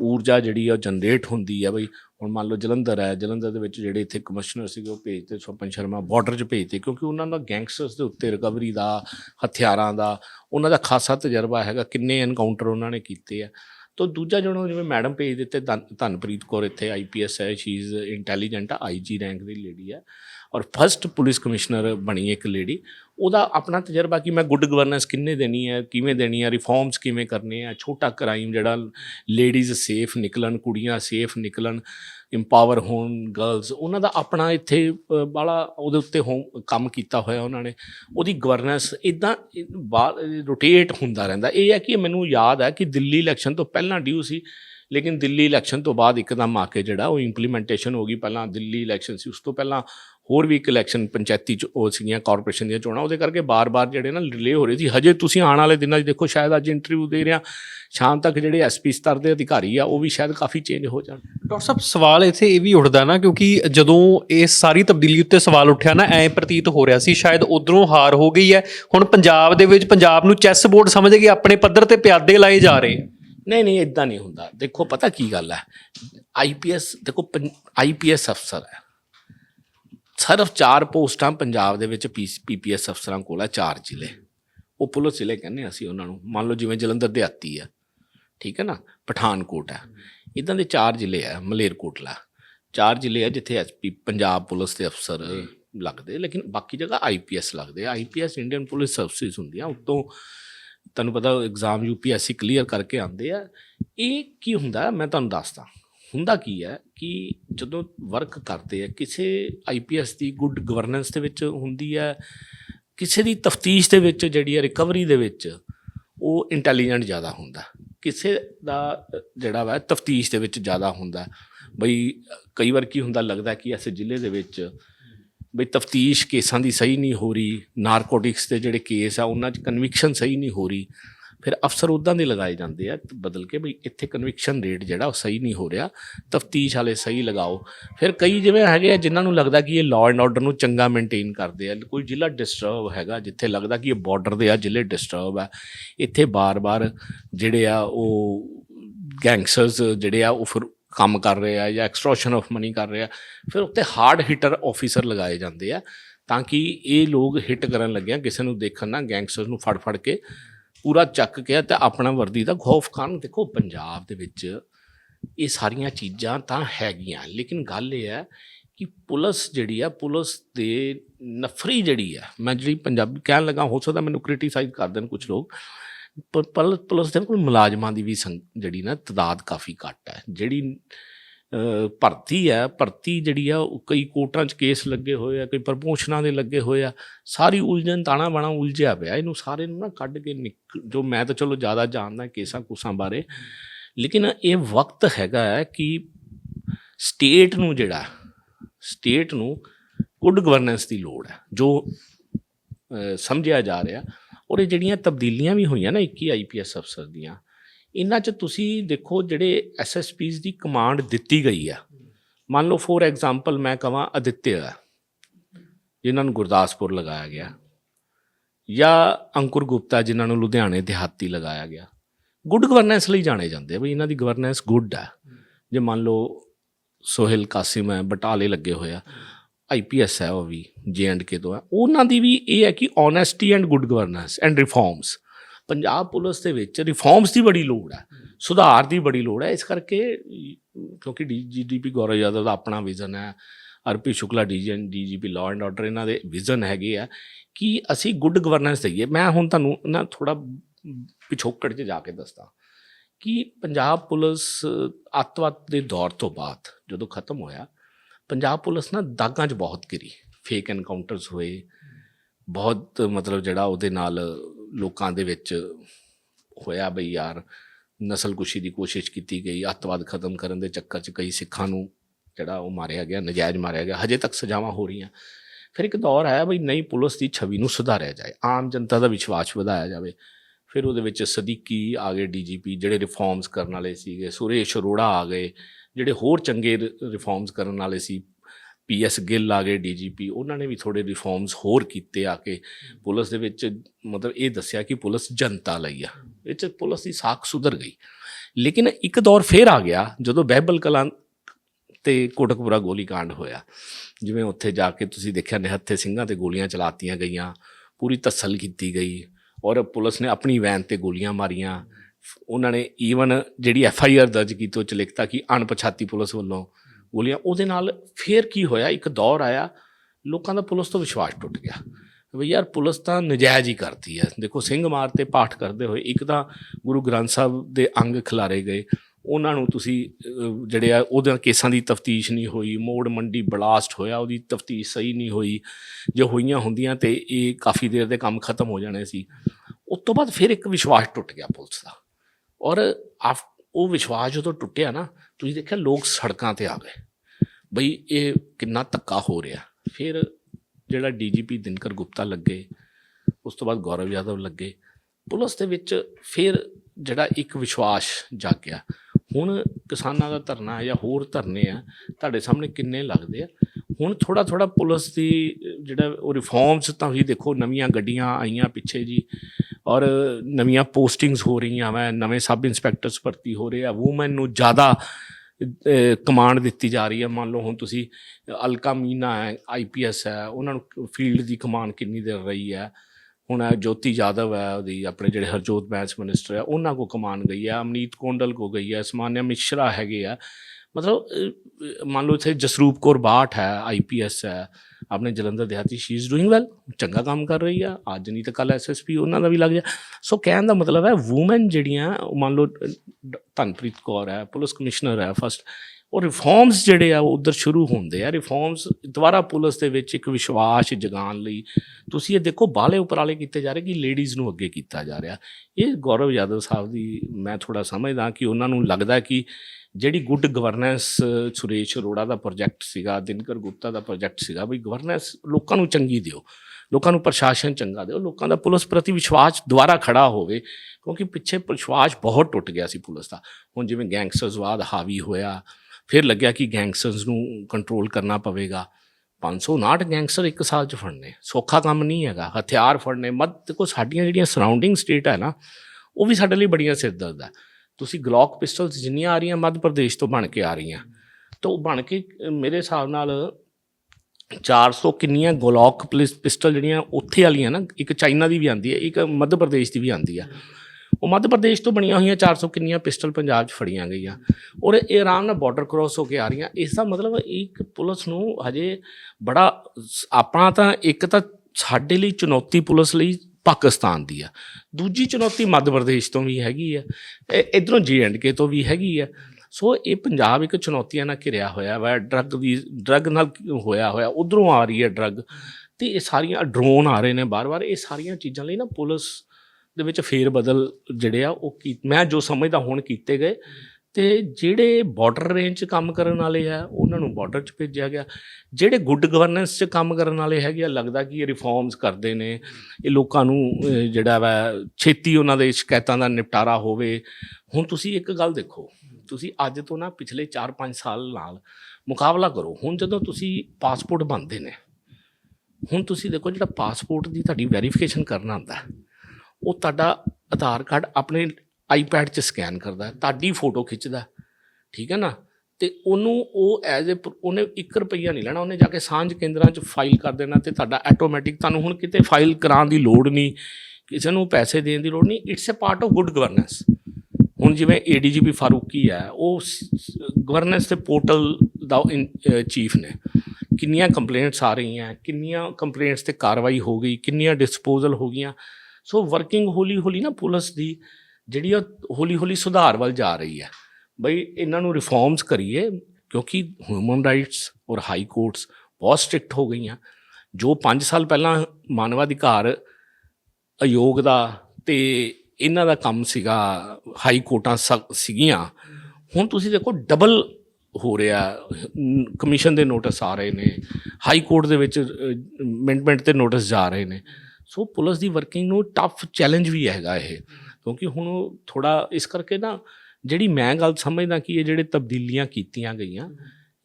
ਊਰਜਾ ਜਿਹੜੀ ਆ ਉਹ ਜਨਰੇਟ ਹੁੰਦੀ ਆ ਬਈ, ਹੁਣ ਮੰਨ ਲਓ ਜਲੰਧਰ ਹੈ, ਜਲੰਧਰ ਦੇ ਵਿੱਚ ਜਿਹੜੇ ਇੱਥੇ ਕਮਿਸ਼ਨਰ ਸੀਗੇ ਉਹ ਭੇਜਤੇ ਸਵਪਨ ਸ਼ਰਮਾ ਬਾਰਡਰ 'ਚ ਭੇਜਤੇ ਕਿਉਂਕਿ ਉਹਨਾਂ ਦਾ ਗੈਂਗਸਟਰਸ ਦੇ ਉੱਤੇ ਰਿਕਵਰੀ ਦਾ, ਹਥਿਆਰਾਂ ਦਾ, ਉਹਨਾਂ ਦਾ ਖਾਸਾ ਤਜਰਬਾ ਹੈਗਾ, ਕਿੰਨੇ ਐਨਕਾਊਂਟਰ ਉਹਨਾਂ ਨੇ ਕੀਤੇ ਆ। ਤੋ ਦੂਜਾ ਜਿਹੜਾ ਜਿਵੇਂ ਮੈਡਮ ਭੇਜ ਦਿੱਤੇ ਧਨ- ਧਨਪ੍ਰੀਤ ਕੌਰ ਇੱਥੇ ਆਈਪੀਐਸ ਹੈ she is intelligent IG rank the lady ਹੈ ਔਰ ਫਰਸਟ ਪੁਲਿਸ ਕਮਿਸ਼ਨਰ ਬਣੀ ਇੱਕ ਲੇਡੀ ਉਹਦਾ ਆਪਣਾ ਤਜਰਬਾ ਕਿ ਮੈਂ ਗੁੱਡ ਗਵਰਨੈਂਸ ਕਿੰਨੇ ਦੇਣੀ ਹੈ, ਕਿਵੇਂ ਦੇਣੀ ਹੈ ਰਿਫਾਰਮਸ ਕਿਵੇਂ ਕਰਨੇ ਆ, ਛੋਟਾ ਕ੍ਰਾਈਮ ਜਿਹੜਾ ਲੇਡੀਜ਼ ਸੇਫ ਨਿਕਲਣ, ਕੁੜੀਆਂ ਸੇਫ ਨਿਕਲਣ ਇੰਪਾਵਰ ਹੋਣ ਗਰਲਸ ਉਹਨਾਂ ਦਾ ਆਪਣਾ ਇੱਥੇ ਬਾਲਾ ਉਹਦੇ ਉੱਤੇ ਹੋਮ ਕੰਮ ਕੀਤਾ ਹੋਇਆ ਉਹਨਾਂ ਨੇ। ਉਹਦੀ ਗਵਰਨੈਂਸ ਇਦਾਂ ਰੋਟੇਟ ਹੁੰਦਾ ਰਹਿੰਦਾ। ਇਹ ਹੈ ਕਿ ਮੈਨੂੰ ਯਾਦ ਹੈ ਕਿ ਦਿੱਲੀ ਇਲੈਕਸ਼ਨ ਤੋਂ ਪਹਿਲਾਂ ਡਿਊ ਸੀ, ਲੇਕਿਨ ਦਿੱਲੀ ਇਲੈਕਸ਼ਨ ਤੋਂ ਬਾਅਦ ਇੱਕਦਮ ਆ ਕੇ ਜਿਹੜਾ ਉਹ ਇੰਪਲੀਮੈਂਟੇਸ਼ਨ ਹੋ ਗਈ। ਪਹਿਲਾਂ ਦਿੱਲੀ ਇਲੈਕਸ਼ਨ ਸੀ, ਉਸ ਤੋਂ ਪਹਿਲਾਂ ਹੋਰ ਵੀ ਇੱਕ ਇਲੈਕਸ਼ਨ ਪੰਚਾਇਤੀ ਚ ਉਹ ਸੀਗੀਆਂ ਕਾਰਪੋਰੇਸ਼ਨ ਦੀਆਂ ਚੋਣਾਂ ਉਹਦੇ ਕਰਕੇ ਬਾਰ-ਬਾਰ ਜਿਹੜੇ ਨਾ ਡਿਲੇ ਹੋ ਰਹੇ ਸੀ। ਹਜੇ ਤੁਸੀਂ ਆਉਣ ਵਾਲੇ ਦਿਨਾਂ 'ਚ ਦੇਖੋ ਸ਼ਾਇਦ ਅੱਜ ਇੰਟਰਵਿਊ ਦੇ ਰਿਹਾ ਸ਼ਾਮ ਤੱਕ ਜਿਹੜੇ ਐਸਪੀ ਸਤਰ ਦੇ ਅਧਿਕਾਰੀ ਆ ਉਹ ਵੀ ਸ਼ਾਇਦ ਕਾਫੀ ਚੇਂਜ ਹੋ ਜਾਣ।
ਡਾਕਟਰ ਸਾਹਿਬ ਸਵਾਲ ਇੱਥੇ ਇਹ ਵੀ ਉੱਠਦਾ ਨਾ ਕਿਉਂਕਿ ਜਦੋਂ ਇਸ ਸਾਰੀ ਤਬਦੀਲੀ ਉੱਤੇ ਸਵਾਲ ਉੱਠਿਆ ਨਾ ਐ ਪ੍ਰਤੀਤ ਹੋ ਰਿਹਾ ਸੀ ਸ਼ਾਇਦ ਉਧਰੋਂ ਹਾਰ ਹੋ ਗਈ ਹੈ। ਹੁਣ ਪੰਜਾਬ ਦੇ ਵਿੱਚ ਪੰਜਾਬ ਨੂੰ ਚੈਸ ਬੋਰਡ ਸਮਝ ਕੇ ਆਪਣੇ ਪੱਧਰ ਤੇ ਪਿਆਦੇ ਲਾਏ ਜਾ ਰਹੇ।
ਨਹੀਂ ਨਹੀਂ ਇਦਾਂ ਨਹੀਂ ਹੁੰਦਾ। ਦੇਖੋ ਪਤਾ ਕੀ ਗੱਲ ਹੈ? ਆਈਪੀਐਸ ਦੇਖੋ ਆਈਪੀਐਸ ਅਫਸਰ ਹੈ। ਸਿਰਫ ਚਾਰ ਪੋਸਟਾਂ ਪੰਜਾਬ ਦੇ ਵਿੱਚ ਪੀਪੀਐਸ ਅਫਸਰਾਂ ਕੋਲ ਹੈ ਚਾਰ ਜ਼ਿਲ੍ਹੇ। ਉਹ ਪੁਲਿਸ ਜ਼ਿਲ੍ਹੇ ਕਹਿੰਦੇ ਅਸੀਂ ਉਹਨਾਂ ਨੂੰ। ਮੰਨ ਲਓ ਜਿਵੇਂ ਜਲੰਧਰ ਦਿਹਾਤੀ ਆ ਠੀਕ ਹੈ ਨਾ? ਪਠਾਨਕੋਟ ਹੈ ਇਦਾਂ ਦੇ ਚਾਰ ਜ਼ਿਲ੍ਹੇ ਆ ਮਲੇਰਕੋਟਲਾ। ਚਾਰ ਜ਼ਿਲ੍ਹੇ ਆ ਜਿੱਥੇ ਐਸਪੀ ਪੰਜਾਬ ਪੁਲਿਸ ਦੇ ਅਫਸਰ ਲੱਗਦੇ। ਲੇਕਿਨ ਬਾਕੀ ਜਗ੍ਹਾ ਆਈਪੀਐਸ ਲੱਗਦੇ ਆ। ਆਈਪੀਐਸ ਇੰਡੀਅਨ ਪੁਲਿਸ ਸਰਵਿਸਿਜ਼ ਹੁੰਦੀਆਂ ਉਤੋਂ ਤੁਹਾਨੂੰ ਪਤਾ ਐਗਜ਼ਾਮ ਯੂਪੀਐਸਸੀ ਕਲੀਅਰ ਕਰਕੇ ਆਉਂਦੇ ਆ। ਇਹ ਕੀ ਹੁੰਦਾ? ਮੈਂ ਤੁਹਾਨੂੰ ਦੱਸਦਾ। ਹੁੰਦਾ ਕੀ ਹੈ ਕਿ ਜਦੋਂ ਵਰਕ ਕਰਦੇ ਆ, ਕਿਸੇ ਆਈਪੀਐਸ ਦੀ ਗੁੱਡ ਗਵਰਨੈਂਸ ਦੇ ਵਿੱਚ ਹੁੰਦੀ ਹੈ, ਕਿਸੇ ਦੀ ਤਫਤੀਸ਼ ਦੇ ਵਿੱਚ ਜਿਹੜੀ ਹੈ ਰਿਕਵਰੀ ਦੇ ਵਿੱਚ ਉਹ ਇੰਟੈਲੀਜੈਂਟ ਜ਼ਿਆਦਾ ਹੁੰਦਾ ਕਿਸੇ ਦਾ ਜਿਹੜਾ ਵਾ ਤਫਤੀਸ਼ ਦੇ ਵਿੱਚ ਜ਼ਿਆਦਾ ਹੁੰਦਾ ਬਈ, ਕਈ ਵਾਰ ਕੀ ਹੁੰਦਾ ਲੱਗਦਾ ਕਿ ਇਸ ਜ਼ਿਲ੍ਹੇ ਦੇ ਵਿੱਚ ਬਈ ਤਫਤੀਸ਼ ਕੇਸਾਂ ਦੀ ਸਹੀ ਨਹੀਂ ਹੋ ਰਹੀ, ਨਾਰਕੋਟਿਕਸ ਦੇ ਜਿਹੜੇ ਕੇਸ ਆ, ਉਹਨਾਂ 'ਚ ਕਨਵਿਕਸ਼ਨ ਸਹੀ ਨਹੀਂ ਹੋ ਰਹੀ। ਫਿਰ ਅਫਸਰ ਉਦਾਂ ਦੇ ਲਗਾਏ ਜਾਂਦੇ ਆ ਬਦਲ ਕੇ ਬਈ ਇੱਥੇ ਕਨਵਿਕਸ਼ਨ ਰੇਟ ਜਿਹੜਾ ਉਹ ਸਹੀ ਨਹੀਂ ਹੋ ਰਿਹਾ, ਤਫਤੀਸ਼ ਵਾਲੇ ਸਹੀ ਲਗਾਓ। ਫਿਰ ਕਈ ਜਿਵੇਂ ਹੈਗੇ ਆ ਜਿਨ੍ਹਾਂ ਨੂੰ ਲੱਗਦਾ ਕਿ ਇਹ ਲਾਅ ਐਂਡ ਆਰਡਰ ਨੂੰ ਚੰਗਾ ਮੇਨਟੇਨ ਕਰਦੇ ਆ, ਕੋਈ ਜ਼ਿਲ੍ਹਾ ਡਿਸਟਰਬ ਹੈਗਾ ਜਿੱਥੇ ਲੱਗਦਾ ਕਿ ਇਹ ਬਾਰਡਰ ਦੇ ਆ ਜ਼ਿਲ੍ਹੇ ਡਿਸਟਰਬ ਆ, ਇੱਥੇ ਬਾਰ-ਬਾਰ ਜਿਹੜੇ ਆ ਉਹ ਗੈਂਗਸਟਰਸ ਜਿਹੜੇ ਆ ਉਹ ਫਿਰ ਕੰਮ ਕਰ ਰਹੇ ਆ ਜਾਂ ਐਕਸਟ੍ਰੋਸ਼ਨ ਆਫ ਮਨੀ ਕਰ ਰਹੇ ਆ, ਫਿਰ ਉੱਤੇ ਹਾਰਡ ਹਿੱਟਰ ਆਫੀਸਰ ਲਗਾਏ ਜਾਂਦੇ ਆ ਤਾਂ ਕਿ ਇਹ ਲੋਕ ਹਿੱਟ ਕਰਨ ਲੱਗਿਆ, ਕਿਸੇ ਨੂੰ ਦੇਖਣ ਨਾ ਗੈਂਗਸਟਰਸ ਨੂੰ ਫੜ-ਫੜ ਕੇ ਪੂਰਾ ਚੱਕ ਕੇ ਤੇ ਆਪਣਾ ਵਰਦੀ ਦਾ ਖੌਫ ਖਾਨ ਦੇਖੋ ਪੰਜਾਬ ਦੇ ਵਿੱਚ ਇਹ ਸਾਰੀਆਂ ਚੀਜ਼ਾਂ ਤਾਂ ਹੈਗੀਆਂ, ਲੇਕਿਨ ਗੱਲ ਇਹ ਹੈ ਕਿ ਪੁਲਿਸ ਜਿਹੜੀ ਆ, ਪੁਲਿਸ ਦੇ ਨਫਰੀ ਜਿਹੜੀ ਆ, ਮੈਂ ਜਿਹੜੀ ਪੰਜਾਬੀ ਕਹਿਣ ਲੱਗਾ, ਹੋ ਸਕਦਾ ਮੈਨੂੰ ਕ੍ਰਿਟੀਸਾਈਜ਼ ਕਰ ਦੇਣ ਕੁਝ ਲੋਕ ਪਰ ਪੁਲਿਸ ਦੇ ਕੋਲ ਮੁਲਾਜ਼ਮਾਂ ਦੀ ਵੀ ਸੰਗ- ਜਿਹੜੀ ਨਾ ਤਦਾਦ ਕਾਫੀ ਘੱਟ ਹੈ, ਜਿਹੜੀ ਭਰਤੀ ਹੈ। ਭਰਤੀ ਜਿਹੜੀ ਆ, ਉਹ ਕਈ ਕੋਰਟਾਂ 'ਚ ਕੇਸ ਲੱਗੇ ਹੋਏ ਆ, ਕਈ ਪ੍ਰਮੋਸ਼ਨਾਂ ਦੇ ਲੱਗੇ ਹੋਏ ਆ। ਸਾਰੀ ਉਲਝਣ, ਤਾਣਾ ਬਾਣਾ ਉਲਝਿਆ ਪਿਆ। ਇਹਨੂੰ ਸਾਰੇ ਨੂੰ ਨਾ ਕੱਢ ਕੇ ਨਿਕ- ਜੋ ਮੈਂ ਤਾਂ ਚਲੋ ਜ਼ਿਆਦਾ ਜਾਣਦਾ ਕੇਸਾਂ ਕੂਸਾਂ ਬਾਰੇ, ਲੇਕਿਨ ਇਹ ਵਕਤ ਹੈਗਾ ਹੈ ਕਿ ਸਟੇਟ ਨੂੰ ਜਿਹੜਾ, ਸਟੇਟ ਨੂੰ ਗੁੱਡ ਗਵਰਨੈਂਸ ਦੀ ਲੋੜ ਹੈ, ਜੋ ਸਮਝਿਆ ਜਾ ਰਿਹਾ। ਔਰ ਇਹ ਜਿਹੜੀਆਂ ਤਬਦੀਲੀਆਂ ਵੀ ਹੋਈਆਂ ਨਾ 21 ਆਈਪੀਐਸ ਅਫਸਰ ਦੀਆਂ ਇਹਨਾਂ 'ਚ ਤੁਸੀਂ ਦੇਖੋ ਜਿਹੜੇ ਐਸਐਸਪੀਜ਼ ਦੀ ਕਮਾਂਡ ਦਿੱਤੀ ਗਈ ਆ। ਮੰਨ ਲਓ ਫੋਰ ਐਗਜ਼ਾਮਪਲ ਮੈਂ ਕਹਾਂ ਅਦਿੱਤਿਆ ਹੈ ਜਿਨ੍ਹਾਂ ਨੂੰ ਗੁਰਦਾਸਪੁਰ ਲਗਾਇਆ ਗਿਆ। ਜਾਂ ਅੰਕੁਰ ਗੁਪਤਾ, ਜਿਨ੍ਹਾਂ ਨੂੰ ਲੁਧਿਆਣੇ ਦਿਹਾਤੀ ਲਗਾਇਆ ਗਿਆ। ਗੁੱਡ ਗਵਰਨੈਂਸ ਲਈ ਜਾਣੇ ਜਾਂਦੇ ਆ ਵੀ ਇਹਨਾਂ ਦੀ ਗਵਰਨੈਂਸ ਗੁੱਡ ਹੈ ਜੇ ਮੰਨ ਲਓ ਸੋਹਿਲ ਕਾਸਿਮ ਹੈ, ਬਟਾਲੇ ਲੱਗੇ ਹੋਇਆ ਆਈਪੀਐਸ ਹੈ ਉਹ ਵੀ ਕੇ ਤੋਂ ਹੈ ਉਹਨਾਂ ਦੀ ਵੀ ਇਹ ਹੈ ਕਿ honesty and good governance and reforms Punjab police ਦੇ ਵਿੱਚ ਰਿਫਾਰਮਸ ਦੀ ਬੜੀ ਲੋੜ ਹੈ, ਸੁਧਾਰ ਦੀ ਬੜੀ ਲੋੜ ਹੈ। ਇਸ ਕਰਕੇ ਕਿਉਂਕਿ ਜੀਡੀਪੀ ਗੌਰਵ ਯਾਦਵ ਦਾ ਆਪਣਾ ਵਿਜ਼ਨ ਹੈ, ਅਰਪੀ ਸ਼ੁਕਲਾ ਡੀਜਨ ਡੀਜੀਪੀ ਲਾਅ ਐਂਡ ਆਰਡਰ ਇਹਨਾਂ ਦੇ ਵਿਜ਼ਨ ਹੈਗੇ ਆ ਕਿ ਅਸੀਂ ਗੁੱਡ ਗਵਰਨੈਂਸ ਦਈਏ। ਮੈਂ ਹੁਣ ਤੁਹਾਨੂੰ ਨਾ ਥੋੜਾ ਪਿਛੋਕੜ 'ਚ ਜਾ ਕੇ ਦੱਸਦਾ ਕਿ ਪੰਜਾਬ ਪੁਲਿਸ ਅੱਤਵਾਦ ਦੇ ਦੌਰ ਤੋਂ ਬਾਅਦ ਜਦੋਂ ਖਤਮ ਹੋਇਆ, ਪੰਜਾਬ ਪੁਲਿਸ ਨਾ ਦਾਗਾਂ 'ਚ ਬਹੁਤ ਗਿਰੀ ਫੇਕ ਐਨਕਾਊਂਟਰਸ ਹੋਏ, ਬਹੁਤ ਮਤਲਬ ਜਿਹੜਾ ਉਹਦੇ ਨਾਲ ਲੋਕਾਂ ਦੇ ਵਿੱਚ ਹੋਇਆ ਬਈ ਯਾਰ, ਨਸਲਕੁਸ਼ੀ ਦੀ ਕੋਸ਼ਿਸ਼ ਕੀਤੀ ਗਈ, ਅੱਤਵਾਦ ਖਤਮ ਕਰਨ ਦੇ ਚੱਕਰ 'ਚ ਕਈ ਸਿੱਖਾਂ ਨੂੰ ਜਿਹੜਾ ਉਹ ਮਾਰਿਆ ਗਿਆ, ਨਜਾਇਜ਼ ਮਾਰਿਆ ਗਿਆ, ਹਜੇ ਤੱਕ ਸਜ਼ਾਵਾਂ ਹੋ ਰਹੀਆਂ। ਫਿਰ ਇੱਕ ਦੌਰ ਆਇਆ ਬਈ ਨਹੀਂ ਪੁਲਿਸ ਦੀ ਛਵੀ ਨੂੰ ਸੁਧਾਰਿਆ ਜਾਏ, ਆਮ ਜਨਤਾ ਦਾ ਵਿਸ਼ਵਾਸ ਵਧਾਇਆ ਜਾਵੇ। ਫਿਰ ਉਹਦੇ ਵਿੱਚ ਸਦੀਕੀ ਆ ਗਏ ਡੀਜੀਪੀ ਜਿਹੜੇ ਰਿਫਾਰਮਸ ਕਰਨ ਵਾਲੇ ਸੀਗੇ, ਸੁਰੇਸ਼ ਅਰੋੜਾ ਆ ਗਏ, ਜਿਹੜੇ ਹੋਰ ਚੰਗੇ ਰਿਫਾਰਮਸ ਕਰਨ ਵਾਲੇ ਸੀ ਪੀਐਸ ਗਿੱਲ ਆ ਗਏ, ਡੀਜੀਪੀ, ਉਹਨਾਂ ਨੇ ਵੀ ਥੋੜੇ ਰਿਫਾਰਮਸ ਹੋਰ ਕੀਤੇ ਆ ਕੇ ਪੁਲਿਸ ਦੇ ਵਿੱਚ ਮਤਲਬ ਇਹ ਦੱਸਿਆ ਕਿ ਪੁਲਿਸ ਜਨਤਾ ਲਈ ਆ ਇਹ 'ਚ ਪੁਲਿਸ ਦੀ ਸਾਖ ਸੁਧਰ ਗਈ। ਲੇਕਿਨ ਇੱਕ ਦੌਰ ਫੇਰ ਆ ਗਿਆ ਜਦੋਂ ਬਹਿਬਲ ਕਲਾਂ ਤੇ ਕੋਟਕਪੁਰਾ ਗੋਲੀकांड ਹੋਇਆ। ਜਿਵੇਂ ਉੱਥੇ ਜਾ ਕੇ ਤੁਸੀਂ ਦੇਖਿਆ ਨਿਹੱਥੇ ਸਿੰਘਾਂ ਤੇ ਗੋਲੀਆਂ ਚਲਾਤੀਆਂ ਗਈਆਂ, ਪੂਰੀ ਤਸਲ ਕੀਤੀ ਗਈ ਔਰ ਪੁਲਿਸ ਨੇ ਆਪਣੀ ਵੈਨ ਤੇ ਗੋਲੀਆਂ ਮਾਰੀਆਂ। ਉਹਨਾਂ ਨੇ ਈਵਨ ਜਿਹੜੀ ਐਫ ਆਈ ਆਰ ਦਰਜ ਕੀਤੀ, ਉਹ ਚ ਲਿਖਤਾ ਕਿ ਅਣਪਛਾਤੀ ਪੁਲਿਸ ਵੱਲੋਂ ਗੋਲੀਆਂ ਉਹਦੇ ਨਾਲ ਫੇਰ ਕੀ ਹੋਇਆ? ਇੱਕ ਦੌਰ ਆਇਆ। ਲੋਕਾਂ ਦਾ ਪੁਲਿਸ ਤੋਂ ਵਿਸ਼ਵਾਸ ਟੁੱਟ ਗਿਆ। ਵੀ ਯਾਰ ਪੁਲਿਸ ਤਾਂ ਨਜਾਇਜ਼ ਹੀ ਕਰਦੀ ਹੈ ਦੇਖੋ, ਸਿੰਘ ਮਾਰ ਤੇ ਪਾਠ ਕਰਦੇ ਹੋਏ ਇੱਕ ਤਾਂ ਗੁਰੂ ਗ੍ਰੰਥ ਸਾਹਿਬ ਦੇ ਅੰਗ ਖਿਲਾਰੇ ਗਏ। ਉਹਨਾਂ ਨੂੰ ਤੁਸੀਂ ਜਿਹੜੇ ਆ ਉਹਦੇ ਕੇਸਾਂ ਦੀ ਤਫਤੀਸ਼ ਨਹੀਂ ਹੋਈ। ਮੋੜ ਮੰਡੀ ਬਲਾਸਟ ਹੋਇਆ। ਉਹਦੀ ਤਫਤੀਸ਼ ਸਹੀ ਨਹੀਂ ਹੋਈ। ਜੇ ਹੋਈਆਂ ਹੁੰਦੀਆਂ ਤੇ ਇਹ ਕਾਫੀ ਦੇਰ ਦੇ ਕੰਮ ਖਤਮ ਹੋ ਜਾਣੇ ਸੀ। ਉਸ ਤੋਂ ਬਾਅਦ ਫਿਰ ਇੱਕ ਵਿਸ਼ਵਾਸ ਟੁੱਟ ਗਿਆ ਪੁਲਿਸ ਦਾ। ਔਰ ਆਫ, ਉਹ ਵਿਸ਼ਵਾਸ ਜਦੋਂ ਟੁੱਟਿਆ ਨਾ ਤੁਸੀਂ ਦੇਖਿਆ ਲੋਕ ਸੜਕਾਂ ਤੇ ਆ ਗਏ। ਬਈ ਇਹ ਕਿੰਨਾ ਧੱਕਾ ਹੋ ਰਿਹਾ। ਫਿਰ ਜਿਹੜਾ ਡੀਜੀਪੀ ਦਿਨਕਰ ਗੁਪਤਾ ਲੱਗੇ, ਉਸ ਤੋਂ ਬਾਅਦ ਗੌਰਵ ਯਾਦਵ ਲੱਗੇ। ਪੁਲਿਸ ਦੇ ਵਿੱਚ ਫਿਰ ਜਿਹੜਾ ਇੱਕ ਵਿਸ਼ਵਾਸ ਜਾਗਿਆ। ਹੁਣ ਕਿਸਾਨਾਂ ਦਾ ਧਰਨਾ ਜਾਂ ਹੋਰ ਧਰਨੇ ਆ, ਤੁਹਾਡੇ ਸਾਹਮਣੇ ਕਿੰਨੇ ਲੱਗਦੇ ਆ? ਹੁਣ ਥੋੜਾ ਥੋੜਾ ਪੁਲਿਸ ਦੀ, ਜਿਹੜਾ ਉਹ ਰਿਫਾਰਮਸ ਤਾਂ ਵੀ ਦੇਖੋ, ਨਵੀਆਂ ਗੱਡੀਆਂ ਆਈਆਂ ਪਿੱਛੇ ਜੀ, ਔਰ ਨਵੀਆਂ ਪੋਸਟਿੰਗਸ ਹੋ ਰਹੀਆਂ ਵਾ, ਨਵੇਂ ਸਬ ਇੰਸਪੈਕਟਰਸ ਭਰਤੀ ਹੋ ਰਹੇ ਆ ਵੂਮਨ ਨੂੰ ਜ਼ਿਆਦਾ ਕਮਾਂਡ ਦਿੱਤੀ ਜਾ ਰਹੀ ਹੈ ਮੰਨ ਲਓ ਹੁਣ ਤੁਸੀਂ ਅਲਕਾ ਮੀਨਾ ਹੈ ਆਈਪੀਐਸ ਹੈ, ਉਹਨਾਂ ਨੂੰ ਫੀਲਡ ਦੀ ਕਮਾਂਡ ਕਿੰਨੀ ਦੇ ਰਹੀ ਹੈ? ਹੁਣ ਜੋਤੀ ਯਾਦਵ ਹੈ, ਉਹਦੀ ਆਪਣੇ ਜਿਹੜੇ ਹਰਜੋਤ ਬੈਂਸ ਮਿਨਿਸਟਰ ਹੈ, ਉਹਨਾਂ ਕੋ ਕਮਾਨ ਗਈ ਹੈ, ਅਮਨੀਤ ਕੋਂਡਲ ਕੋ ਗਈ ਹੈ, ਸਮਾਨਿਆ ਮਿਸ਼ਰਾ ਹੈਗੇ ਆ। ਮਤਲਬ ਮੰਨ ਲਓ ਇੱਥੇ ਜਸਰੂਪ ਕੌਰ ਬਾਠ ਹੈ ਆਈਪੀਐਸ ਹੈ, ਆਪਣੇ ਜਲੰਧਰ ਦਿਹਾਤੀ ਸ਼ੀ ਇਜ਼ ਡੂਇੰਗ ਵੈਲ ਚੰਗਾ ਕੰਮ ਕਰ ਰਹੀ ਆ ਅੱਜ ਨਹੀਂ ਤਾਂ ਕੱਲ ਐਸਐਸਪੀ ਉਹਨਾਂ ਦਾ ਵੀ ਲੱਗ ਜਾ। ਸੋ ਕਹਿਣ ਦਾ ਮਤਲਬ ਹੈ ਔਮਨ ਜਿਹੜੀਆਂ ਉਹ ਮੰਨ ਲਓ ਡ- ਧਨਪ੍ਰੀਤ ਕੌਰ ਹੈ, ਪੁਲਿਸ ਕਮਿਸ਼ਨਰ ਹੈ ਫਸਟ ਉਹ ਰਿਫਾਰਮਸ ਜਿਹੜੇ ਆ ਉਹ ਉਧਰ ਸ਼ੁਰੂ ਹੁੰਦੇ ਆ। ਰਿਫਾਰਮਸ ਦੁਬਾਰਾ ਪੁਲਿਸ ਦੇ ਵਿੱਚ ਇੱਕ ਵਿਸ਼ਵਾਸ ਜਗਾਉਣ ਲਈ ਤੁਸੀਂ ਇਹ ਦੇਖੋ ਬਾਹਲੇ ਉਪਰਾਲੇ ਕੀਤੇ ਜਾ ਰਹੇ ਕਿ ਲੇਡੀਜ਼ ਨੂੰ ਅੱਗੇ ਕੀਤਾ ਜਾ ਰਿਹਾ। ਇਹ ਗੌਰਵ ਯਾਦਵ ਸਾਹਿਬ ਦੀ ਮੈਂ ਥੋੜਾ ਸਮਝਦਾ ਕਿ ਉਹਨਾਂ ਨੂੰ ਲੱਗਦਾ ਕਿ ਜਿਹੜੀ ਗੁੱਡ ਗਵਰਨੈਂਸ ਸੁਰੇਸ਼ ਅਰੋੜਾ ਦਾ ਪ੍ਰੋਜੈਕਟ ਸੀਗਾ, ਦਿਨਕਰ ਗੁਪਤਾ ਦਾ ਪ੍ਰੋਜੈਕਟ ਸੀਗਾ ਵੀ ਗਵਰਨੈਂਸ ਲੋਕਾਂ ਨੂੰ ਚੰਗੀ ਦਿਓ, ਲੋਕਾਂ ਨੂੰ ਪ੍ਰਸ਼ਾਸਨ ਚੰਗਾ ਦਿਓ, ਲੋਕਾਂ ਦਾ ਪੁਲਿਸ ਪ੍ਰਤੀ ਵਿਸ਼ਵਾਸ ਦੁਬਾਰਾ ਖੜਾ ਹੋਵੇ, ਕਿਉਂਕਿ ਪਿੱਛੇ ਵਿਸ਼ਵਾਸ ਬਹੁਤ ਟੁੱਟ ਗਿਆ ਸੀ ਪੁਲਿਸ ਦਾ। ਹੁਣ ਜਿਵੇਂ ਗੈਂਗਸਟਰਜ਼ਵਾਦ ਹਾਵੀ ਹੋਇਆ ਫਿਰ ਲੱਗਿਆ ਕਿ ਗੈਂਗਸਟਰਸ ਨੂੰ ਕੰਟਰੋਲ ਕਰਨਾ ਪਵੇਗਾ। 559 ਗੈਂਗਸਟਰ ਇੱਕ ਸਾਲ ਚ ਫੜਨੇ, ਸੌਖਾ ਕੰਮ ਨਹੀਂ ਹੈਗਾ। ਹਥਿਆਰ ਫੜਨੇ ਮੱਧ ਦੇਖੋ ਸਾਡੀਆਂ ਜਿਹੜੀਆਂ ਸਰਾਊਂਡਿੰਗ ਸਟੇਟ ਹੈ ਨਾ, ਉਹ ਵੀ ਸਾਡੇ ਲਈ ਬੜੀਆਂ ਸਿਰਦਰਦ ਹੈ ਤੁਸੀਂ ਗਲੌਕ ਪਿਸਟਲਸ ਜਿੰਨੀਆਂ ਆ ਰਹੀਆਂ, ਮੱਧ ਪ੍ਰਦੇਸ਼ ਤੋਂ ਬਣ ਕੇ ਆ ਰਹੀਆਂ। ਤਾਂ ਉਹ ਬਣ ਕੇ ਮੇਰੇ ਹਿਸਾਬ ਨਾਲ 400 ਕਿੰਨੀਆਂ ਗਲੌਕ ਪੁਲਿਸ ਪਿਸਟਲ ਜਿਹੜੀਆਂ ਉੱਥੇ ਵਾਲੀਆਂ ਨਾ, ਇੱਕ ਚਾਈਨਾ ਦੀ ਵੀ ਆਂਦੀ ਹੈ, ਇੱਕ ਮੱਧ ਪ੍ਰਦੇਸ਼ ਦੀ ਵੀ ਆਂਦੀ ਆ। ਉਹ ਮੱਧ ਪ੍ਰਦੇਸ਼ ਤੋਂ ਬਣੀਆਂ ਹੋਈਆਂ 400 ਕਿੰਨੀਆਂ ਪਿਸਟਲ ਪੰਜਾਬ 'ਚ ਫੜੀਆਂ ਗਈਆਂ। ਔਰ ਇਹ ਆਰਾਮ ਨਾਲ ਬਾਰਡਰ ਕ੍ਰਾਸ ਹੋ ਕੇ ਆ ਰਹੀਆਂ। ਇਸ ਦਾ ਮਤਲਬ ਇੱਕ ਪੁਲਿਸ ਨੂੰ ਹਜੇ ਬੜਾ ਆਪਣਾ ਤਾਂ ਇੱਕ ਤਾਂ ਸਾਡੇ ਲਈ ਚੁਣੌਤੀ ਪੁਲਿਸ ਲਈ ਪਾਕਿਸਤਾਨ ਦੀ ਆ। ਦੂਜੀ ਚੁਣੌਤੀ ਮੱਧ ਪ੍ਰਦੇਸ਼ ਤੋਂ ਵੀ ਹੈਗੀ ਆ। ਇਧਰੋਂ ਜੀ ਐਂਡ ਕੇ ਤੋਂ ਵੀ ਹੈਗੀ ਆ। ਸੋ ਇਹ ਪੰਜਾਬ ਇੱਕ ਚੁਣੌਤੀਆਂ ਨਾਲ ਘਿਰਿਆ ਹੋਇਆ ਵਾ। ਡਰੱਗ ਦੀ, ਡਰੱਗ ਨਾਲ ਹੋਇਆ ਹੋਇਆ, ਉਧਰੋਂ ਆ ਰਹੀ ਹੈ ਡਰੱਗ। ਤੇ ਇਹ ਸਾਰੀਆਂ ਡਰੋਨ ਆ ਰਹੇ ਨੇ ਬਾਰ-ਬਾਰ। ਇਹ ਸਾਰੀਆਂ ਚੀਜ਼ਾਂ ਲਈ ਨਾ ਪੁਲਿਸ ਦੇ ਵਿੱਚ ਫੇਰ ਬਦਲ ਜਿਹੜੇ ਆ, ਉਹ ਕੀ, ਮੈਂ ਜੋ ਸਮਝਦਾ ਹੁਣ ਕੀਤੇ ਗਏ। ਤੇ ਜਿਹੜੇ ਬਾਰਡਰ ਰੇਂਜ 'ਚ ਕੰਮ ਕਰਨ ਵਾਲੇ ਆ, ਉਹਨਾਂ ਨੂੰ ਬਾਰਡਰ 'ਚ ਭੇਜਿਆ ਗਿਆ। ਜਿਹੜੇ ਗੁੱਡ ਗਵਰਨੈਂਸ 'ਚ ਕੰਮ ਕਰਨ ਵਾਲੇ ਹੈਗੇ ਆ, ਲੱਗਦਾ ਕਿ ਇਹ ਰਿਫਾਰਮਸ ਕਰਦੇ ਨੇ। ਇਹ ਲੋਕਾਂ ਨੂੰ ਜਿਹੜਾ ਵਾ, ਛੇਤੀ ਉਹਨਾਂ ਦੇ ਸ਼ਿਕਾਇਤਾਂ ਦਾ ਨਿਪਟਾਰਾ ਹੋਵੇ। ਹੁਣ ਤੁਸੀਂ ਇੱਕ ਗੱਲ ਦੇਖੋ, ਤੁਸੀਂ ਅੱਜ ਤੋਂ ਨਾ ਪਿਛਲੇ 4-5 ਸਾਲ ਨਾਲ ਮੁਕਾਬਲਾ ਕਰੋ। ਹੁਣ ਜਦੋਂ ਤੁਸੀਂ ਪਾਸਪੋਰਟ ਬਣਦੇ ਨੇ, ਹੁਣ ਤੁਸੀਂ ਦੇਖੋ ਜਿਹੜਾ ਪਾਸਪੋਰਟ ਦੀ ਤੁਹਾਡੀ ਵੈਰੀਫਿਕੇਸ਼ਨ ਕਰਨਾ ਹੁੰਦਾ। ਉਹ ਤੁਹਾਡਾ ਆਧਾਰ ਕਾਰਡ ਆਪਣੇ ਆਈਪੈਡ 'ਚ ਸਕੈਨ ਕਰਦਾ ਤੁਹਾਡੀ ਫੋਟੋ ਖਿੱਚਦਾ ਠੀਕ ਹੈ ਨਾ? ਤੇ ਉਹਨੂੰ ਉਹ ਐਜ਼ ਅ ਉਹਨੇ 1 ਰੁਪਈਆ ਨਹੀਂ ਲੈਣਾ, ਉਹਨੇ ਜਾ ਕੇ ਸਾਂਝ ਕੇਂਦਰਾਂ 'ਚ ਫਾਈਲ ਕਰ ਦੇਣਾ ਤੇ ਤੁਹਾਡਾ ਆਟੋਮੈਟਿਕ ਤੁਹਾਨੂੰ ਹੁਣ ਕਿਤੇ ਫਾਈਲ ਕਰਾਉਣ ਦੀ ਲੋੜ ਨਹੀਂ, ਕਿਸੇ ਨੂੰ ਪੈਸੇ ਦੇਣ ਦੀ ਲੋੜ ਨਹੀਂ it's a part of good governance ਹੁਣ ਜਿਵੇਂ ਏਡੀਜੀਪੀ ਫਾਰੂਕੀ ਹੈ, ਉਹ ਗਵਰਨੈਂਸ ਦੇ ਪੋਰਟਲ ਦਾ ਚੀਫ ਨੇ। ਕਿੰਨੀਆਂ ਕੰਪਲੇਂਟਸ ਆ ਰਹੀਆਂ, ਕਿੰਨੀਆਂ ਕੰਪਲੇਂਟਸ ਤੇ ਕਾਰਵਾਈ ਹੋ ਗਈ, ਕਿੰਨੀਆਂ ਡਿਸਪੋਜ਼ਲ ਹੋ ਗਈਆਂ ਸੋ ਵਰਕਿੰਗ ਹੌਲੀ ਹੌਲੀ ਨਾ ਪੁਲਿਸ ਦੀ ਜਿਹੜੀ ਆ ਹੌਲੀ ਹੌਲੀ ਸੁਧਾਰ ਵੱਲ ਜਾ ਰਹੀ ਹੈ। ਬਈ ਇਹਨਾਂ ਨੂੰ ਰਿਫਾਰਮਸ ਕਰੀਏ ਕਿਉਂਕਿ ਹਿਊਮਨ ਰਾਈਟਸ ਔਰ ਹਾਈ ਕੋਰਟਸ ਬਹੁਤ ਸਟ੍ਰਿਕਟ ਹੋ ਗਈਆਂ। ਜੋ 5 ਸਾਲ ਪਹਿਲਾਂ ਮਾਨਵ ਅਧਿਕਾਰ ਆਯੋਗ ਦਾ ਤੇ ਇਹਨਾਂ ਦਾ ਕੰਮ ਸੀਗਾ ਹਾਈ ਕੋਰਟਾਂ ਸ- ਸੀਗੀਆਂ। ਹੁਣ ਤੁਸੀਂ ਦੇਖੋ ਡਬਲ ਹੋ ਰਿਹਾ ਕਮਿਸ਼ਨ ਦੇ ਨੋਟਿਸ ਆ ਰਹੇ ਨੇ। ਹਾਈ ਕੋਰਟ ਦੇ ਵਿੱਚ ਅਮੈਂਡਮੈਂਟ ਤੇ ਨੋਟਿਸ ਜਾ ਰਹੇ ਨੇ। ਸੋ ਪੁਲਿਸ ਦੀ ਵਰਕਿੰਗ ਨੂੰ ਟਫ ਚੈਲੰਜ ਵੀ ਹੈਗਾ ਇਹ। ਕਿਉਂਕਿ ਹੁਣ ਥੋੜਾ ਇਸ ਕਰਕੇ ਨਾ ਜਿਹੜੀ ਮੈਂ ਗੱਲ ਸਮਝਦਾ ਕਿ ਇਹ ਜਿਹੜੇ ਤਬਦੀਲੀਆਂ ਕੀਤੀਆਂ ਗਈਆਂ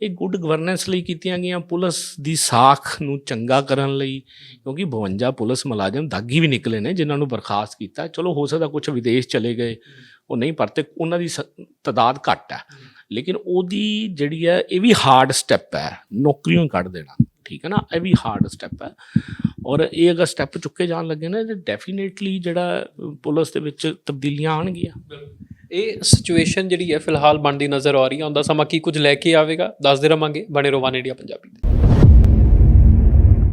ਇਹ ਗੁੱਡ ਗਵਰਨੈਂਸ ਲਈ ਕੀਤੀਆਂ ਗਈਆਂ ਪੁਲਿਸ ਦੀ ਸਾਖ ਨੂੰ ਚੰਗਾ ਕਰਨ ਲਈ ਕਿਉਂਕਿ 52 ਪੁਲਿਸ ਮੁਲਾਜ਼ਮ ਦਾਗੀ ਵੀ ਨਿਕਲੇ ਨੇ ਜਿਨ੍ਹਾਂ ਨੂੰ ਬਰਖਾਸਤ ਕੀਤਾ। ਚਲੋ ਹੋ ਸਕਦਾ ਕੁਝ ਵਿਦੇਸ਼ ਚਲੇ ਗਏ ਉਹ ਨਹੀਂ ਪਰ ਤੇ ਉਹਨਾਂ ਦੀ ਤਾਦਾਦ ਘੱਟ ਹੈ। ਲੇਕਿਨ ਉਹਦੀ ਜਿਹੜੀ ਹੈ ਇਹ ਵੀ ਹਾਰਡ ਸਟੈਪ ਹੈ ਨੌਕਰੀਆਂ ਕੱਢ ਦੇਣਾ। ਠੀਕ ਹੈ ਨਾ, ਇਹ ਵੀ ਹਾਰਡ ਸਟੈਪ ਹੈ। ਔਰ ਇਹ ਅਗਰ ਸਟੈਪ ਚੁੱਕੇ ਜਾਣ ਲੱਗੇ ਨਾ ਤੇ ਡੈਫੀਨੇਟਲੀ ਜਿਹੜਾ ਪੁਲਿਸ ਦੇ ਵਿੱਚ ਤਬਦੀਲੀਆਂ ਆਣਗੀਆਂ
ਇਹ ਸਿਚੁਏਸ਼ਨ ਜਿਹੜੀ ਹੈ, ਫਿਲਹਾਲ ਬਣਦੀ ਨਜ਼ਰ ਆ ਰਹੀ ਹੈ। ਉਹਦਾ ਸਮਾਂ ਕੀ ਕੁਝ ਲੈ ਕੇ ਆਵੇਗਾ, ਦੱਸਦੇ ਰਵਾਂਗੇ। ਬਣੇ ਰਹੋ ਵਨ ਇੰਡੀਆ ਪੰਜਾਬੀ ਤੇ।